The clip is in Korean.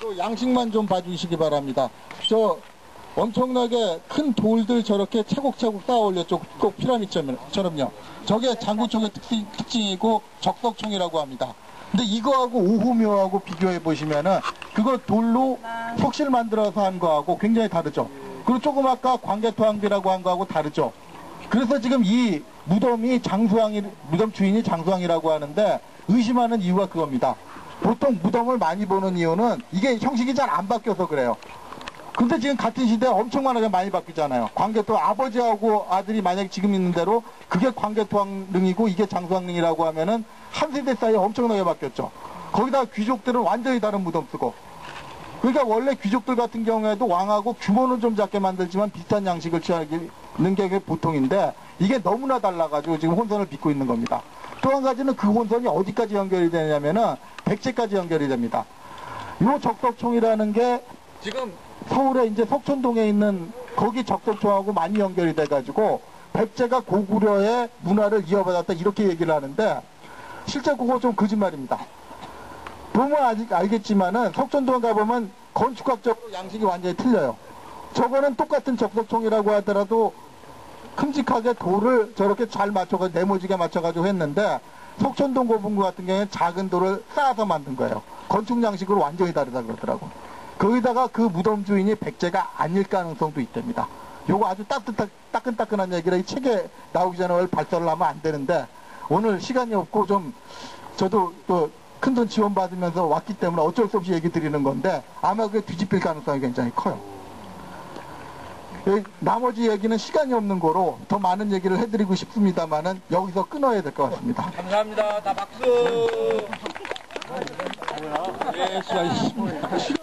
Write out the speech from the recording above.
또 양식만 좀 봐주시기 바랍니다. 저 엄청나게 큰 돌들 저렇게 차곡차곡 쌓아 올렸죠. 꼭 피라미드처럼요. 저게 장구총의 특징, 특징이고 적석총이라고 합니다. 근데 이거하고 오후묘하고 비교해 보시면은 그거 돌로 석실 만들어서 한 거하고 굉장히 다르죠. 그리고 조금 아까 광개토항비라고 한 거하고 다르죠. 그래서 지금 이 무덤이 장수왕이 무덤 주인이 장수왕이라고 하는데 의심하는 이유가 그겁니다. 보통 무덤을 많이 보는 이유는 이게 형식이 잘 안 바뀌어서 그래요. 근데 지금 같은 시대에 엄청나게 많이 바뀌잖아요. 광개토 아버지하고 아들이 만약에 지금 있는 대로 그게 광개토왕릉이고 이게 장수왕릉이라고 하면은 한 세대 사이에 엄청나게 바뀌었죠. 거기다 귀족들은 완전히 다른 무덤 쓰고. 그러니까 원래 귀족들 같은 경우에도 왕하고 규모는 좀 작게 만들지만 비슷한 양식을 취하는 게 보통인데 이게 너무나 달라가지고 지금 혼선을 빚고 있는 겁니다. 또 한 가지는 그 혼선이 어디까지 연결이 되냐면은 백제까지 연결이 됩니다. 요 적덕총이라는 게 지금 서울에 이제 석촌동에 있는 거기 적덕총하고 많이 연결이 돼가지고 백제가 고구려의 문화를 이어받았다 이렇게 얘기를 하는데 실제 그거 좀 거짓말입니다. 보면 아직 알겠지만은 석촌동 가보면 건축학적으로 양식이 완전히 틀려요. 저거는 똑같은 적석총이라고 하더라도 큼직하게 돌을 저렇게 잘 맞춰가지고 네모지게 맞춰가지고 했는데 석촌동 고분구 같은 경우에는 작은 돌을 쌓아서 만든 거예요. 건축 양식으로 완전히 다르다 그러더라고. 거기다가 그 무덤 주인이 백제가 아닐 가능성도 있답니다. 요거 아주 따뜻한, 따끈따끈한 얘기라 이 책에 나오기 전에 원래 발설을 하면 안 되는데 오늘 시간이 없고 좀 저도 또 큰 돈 지원받으면서 왔기 때문에 어쩔 수 없이 얘기 드리는 건데 아마 그게 뒤집힐 가능성이 굉장히 커요. 예, 나머지 얘기는 시간이 없는 거로 더 많은 얘기를 해드리고 싶습니다만은 여기서 끊어야 될 것 같습니다. 감사합니다. 다 박수. 예, 시간이